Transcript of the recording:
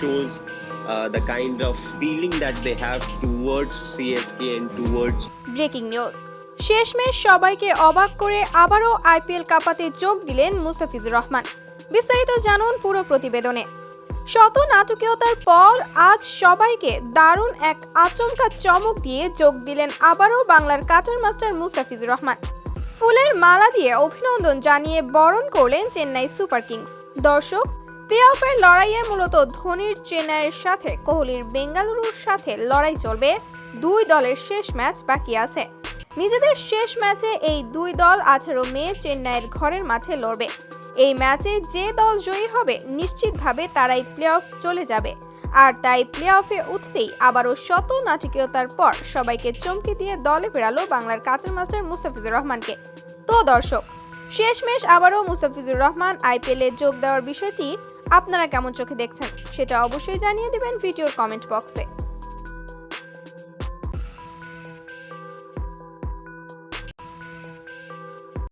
shows uh, the kind of feeling that they have towards CSK and towards breaking news শেষমেশ সবাইকে অবাক করে আবারও আইপিএল কাপাতে যোগ দিলেন মুস্তাফিজুর রহমান। বিস্তারিত জানুন পুরো প্রতিবেদনে। শত নাটকীয়তার পর আজ সবাইকে দারুণ এক আচমকা চমক দিয়ে যোগ দিলেন আবারও বাংলার কাটার মাস্টার মুস্তাফিজুর রহমান। ফুলের মালা দিয়ে অভিনন্দন জানিয়ে বরণ করলেন চেন্নাই সুপার কিংস। দর্শক প্লে অফের লড়াইয়ে মূলত ধোনির চেন্নাইয়ের সাথে কোহলির বেঙ্গালুরুর সাথে লড়াই চলবে। দুই দলের শেষ ম্যাচ বাকি আছে। নিজেদের শেষ ম্যাচে এই দুই দল আঠারো মে চেন্নাইয়ের ঘরের মাঠে লড়বে। এই ম্যাচে যে দল জয়ী হবে, নিশ্চিতভাবে তারাই প্লে অফ চলে যাবে। আর তাই প্লে অফে উঠতেই আবারও শত নাটকীয়তার পর সবাইকে চমকে দিয়ে দলে ফেরালো বাংলার কাঁচা মাস্টার মুস্তাফিজুর রহমানকে। তো দর্শক, শেষমেশ আবারও মুস্তাফিজুর রহমান আইপিএলে যোগ দেওয়ার বিষয়টি আপনারা কেমন চোখে দেখছেন সেটা অবশ্যই জানিয়ে দেবেন ভিডিওর কমেন্ট বক্সে